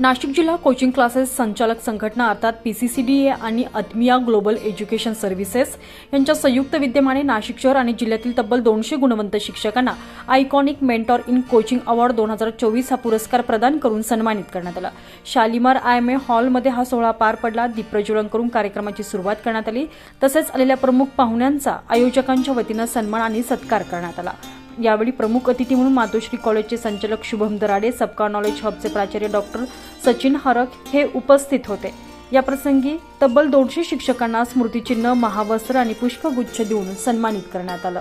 नाशिक जिल्हा coaching classes संचालक संघटना अर्थात पीसीसीडीए आणि अत्मिया ग्लोबल एज्युकेशन सर्व्हिसेस यांच्या संयुक्त विद्यमाने नाशिक शहर आणि जिल्ह्यातील तब्बल दोनशे गुणवंत शिक्षकांना iconic mentor in coaching award दोन हजार चोवीस हा पुरस्कार प्रदान करून सन्मानित करण्यात आला. शालिमार आय एम ए हॉलमध्ये हा सोहळा पार पडला. दीपप्रज्वलन करून कार्यक्रमाची सुरुवात करण्यात आली. तसेच आलेल्या प्रमुख पाहुण्यांचा आयोजकांच्या वतीनं सन्मान आणि सत्कार करण्यात आला. यावेळी प्रमुख अतिथी म्हणून मातोश्री कॉलेजचे संचालक शुभम दराडे सबका नॉलेज हबचे प्राचार्य डॉक्टर सचिन हरक हे उपस्थित होते. या प्रसंगी तब्बल दोनशे शिक्षकांना स्मृतिचिन्ह महावस्त्र आणि पुष्पगुच्छ देऊन सन्मानित करण्यात आलं.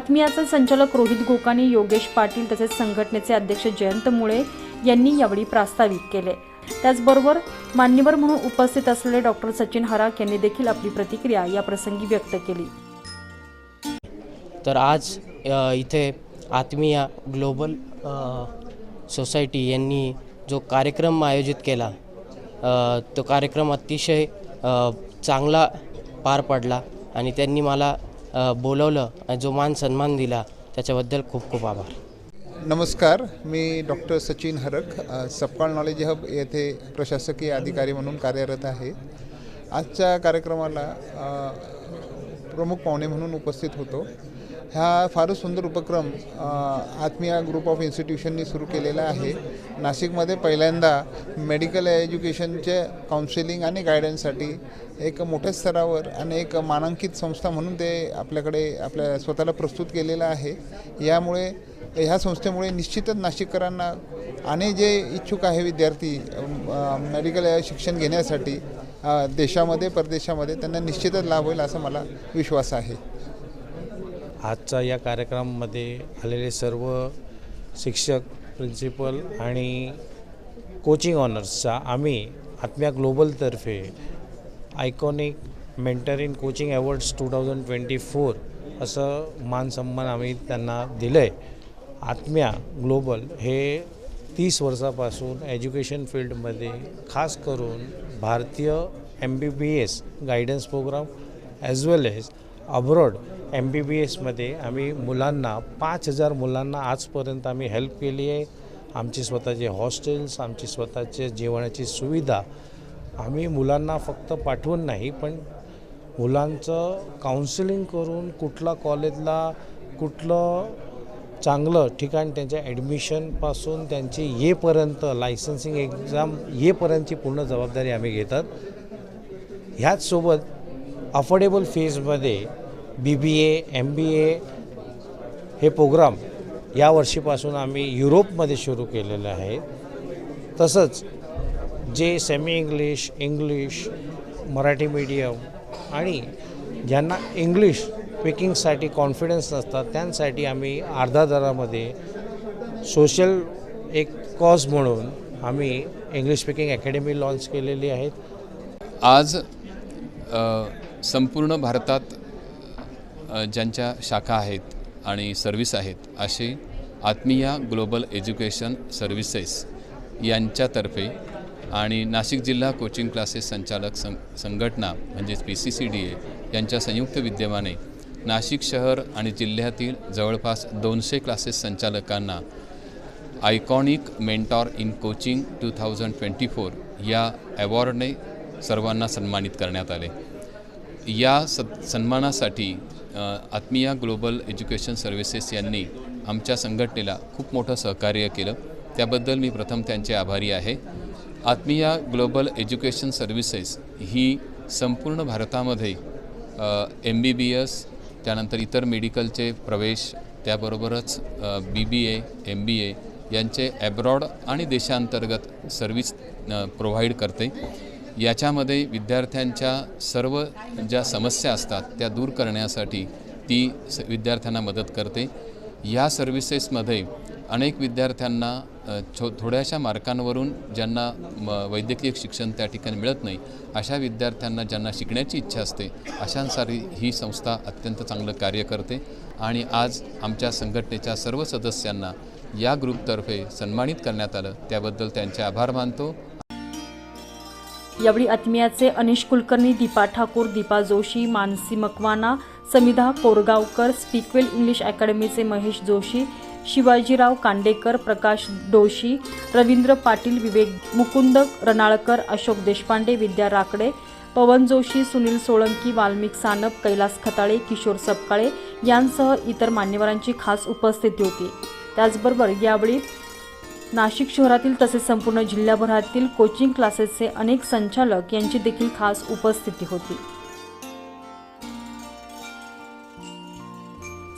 आत्मीयाचे संचालक रोहित गोकाने योगेश पाटील तसेच संघटनेचे अध्यक्ष जयंत मुळे यांनी यावेळी प्रास्ताविक केले. त्याचबरोबर मान्यवर म्हणून उपस्थित असलेले डॉक्टर सचिन हराक यांनी देखील आपली प्रतिक्रिया या प्रसंगी व्यक्त केली. तर आज इथे आत्मीया ग्लोबल सोसायटी यांनी जो कार्यक्रम आयोजित केला तो कार्यक्रम अतिशय चांगला पार पडला आणि त्यांनी मला बोलवलं आणि जो मान सन्मान दिला त्याच्याबद्दल खूप खूप आभार. नमस्कार मी doctor Sachin Harak Sapkal knowledge hub येथे प्रशासकीय अधिकारी म्हणून कार्यरत आहे. आजच्या कार्यक्रमाला प्रमुख पाहुणे म्हणून उपस्थित होतो. हा फारच सुंदर उपक्रम आत्मिया ग्रुप ऑफ इन्स्टिट्यूशननी सुरू केलेला आहे. नाशिकमध्ये पहिल्यांदा मेडिकल एज्युकेशनचे काउन्सिलिंग आणि गायडन्ससाठी एक मोठ्या स्तरावर आणि एक मानांकित संस्था म्हणून ते आपल्याकडे आपल्या स्वतःला प्रस्तुत केलेलं आहे. यामुळे ह्या संस्थेमुळे निश्चितच नाशिककरांना आणि जे इच्छुक आहे विद्यार्थी मेडिकल शिक्षण घेण्यासाठी देशामध्ये परदेशामध्ये त्यांना निश्चितच लाभ होईल असा मला विश्वास आहे. आजचा या कार्यक्रमामध्ये आलेले सर्व शिक्षक प्रिन्सिपल आणि कोचिंग ऑनर्सचा आम्ही आत्म्या ग्लोबलतर्फे iconic mentor in coaching awards two thousand twenty four असं मानसन्मान आम्ही त्यांना दिलं आहे आत्म्या ग्लोबल हे तीस वर्षापासून एज्युकेशन फील्डमध्ये खास करून भारतीय M B B S guidance program as well as abroad M B B एसमध्ये आम्ही मुलांना पाच हजार मुलांना आजपर्यंत आम्ही हेल्प केली आहे. आमची स्वतःचे हॉस्टेल्स आमची स्वतःचे जेवणाची सुविधा आम्ही मुलांना फक्त पाठवून नाही पण मुलांचं काउन्सिलिंग करून कुठला कॉलेजला कुठलं चांगलं ठिकाण त्यांच्या ॲडमिशनपासून त्यांची येपर्यंत लायसन्सिंग एक्झाम येपर्यंतची पूर्ण जबाबदारी आम्ही घेतात. ह्याचसोबत अफोर्डेबल फीजमध्ये बी बी ए एम बी ए हे प्रोग्राम या वर्षीपासून आम्ही युरोपमध्ये सुरू केलेले आहेत तसंच जे semi English English Marathi medium आणि ज्यांना इंग्लिश स्पीकिंगसाठी कॉन्फिडन्स नसतात त्यांसाठी आम्ही अर्धा दरामध्ये सोशल एक कॉज म्हणून आम्ही इंग्लिश स्पीकिंग अकॅडमी लॉन्च केलेली आहेत आज संपूर्ण भारतात ज्यांच्या शाखा आहेत आणि सर्व्हिस आहेत असे आत्मीया ग्लोबल एज्युकेशन सर्व्हिसेस यांच्यातर्फे आणि नाशिक जिल्हा कोचिंग क्लासेस संचालक सं संघटना म्हणजेच P C C D A यांच्या संयुक्त विद्यमाने नाशिक शहर आणि जिल्ह्यातील जवळपास दोनशे क्लासेस संचालकांना iconic mentor in coaching two thousand twenty four या अवॉर्डने सर्वांना सन्मानित करण्यात आले. या स सन्मानासाठी आत्मीया ग्लोबल एज्युकेशन सर्व्हिसेस यांनी आमच्या संघटनेला खूप मोठं सहकार्य केलं. त्याबद्दल मी प्रथम त्यांचे आभारी आहे. आत्मीया ग्लोबल एज्युकेशन सर्व्हिसेस ही संपूर्ण भारतामध्ये एम बी बी एस त्यानंतर इतर मेडिकलचे प्रवेश त्याबरोबरच बी बी ए एम बी ए यांचे ॲब्रॉड आणि देशांतर्गत सर्व्हिस प्रोव्हाइड करते. याच्यामध्ये विद्यार्थ्यांच्या सर्व ज्या समस्या असतात त्या दूर करण्यासाठी ती स विद्यार्थ्यांना मदत करते. या सर्व्हिसेसमध्ये अनेक विद्यार्थ्यांना छो थोड्याशा मार्कांवरून ज्यांना म वैद्यकीय शिक्षण त्या ठिकाणी मिळत नाही अशा विद्यार्थ्यांना ज्यांना शिकण्याची इच्छा असते अशांसाठी ही संस्था अत्यंत चांगलं कार्य करते. आणि आज आमच्या संघटनेच्या सर्व सदस्यांना या ग्रुपतर्फे सन्मानित करण्यात आलं. त्याबद्दल त्यांचे आभार मानतो. यावेळी आत्मीयाचे अनिश कुलकर्णी दीपा ठाकूर दीपा जोशी मानसी मकवाना समिधा कोरगावकर स्पीकवेल इंग्लिश अकॅडमीचे महेश जोशी शिवाजीराव कांडेकर प्रकाश डोशी रवींद्र पाटील विवेक मुकुंद रणाळकर अशोक देशपांडे विद्या राकडे पवन जोशी सुनील सोळंकी वाल्मिक सानप कैलास खताळे किशोर सपकाळे यांसह इतर मान्यवरांची खास उपस्थिती होती. त्याचबरोबर यावेळी नाशिक शहरातील तसेच संपूर्ण जिल्ह्याभरातील कोचिंग क्लासेसचे अनेक संचालक यांची देखील खास उपस्थिती होती.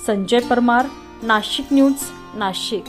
संजय परमार नाशिक न्यूज नाशिक.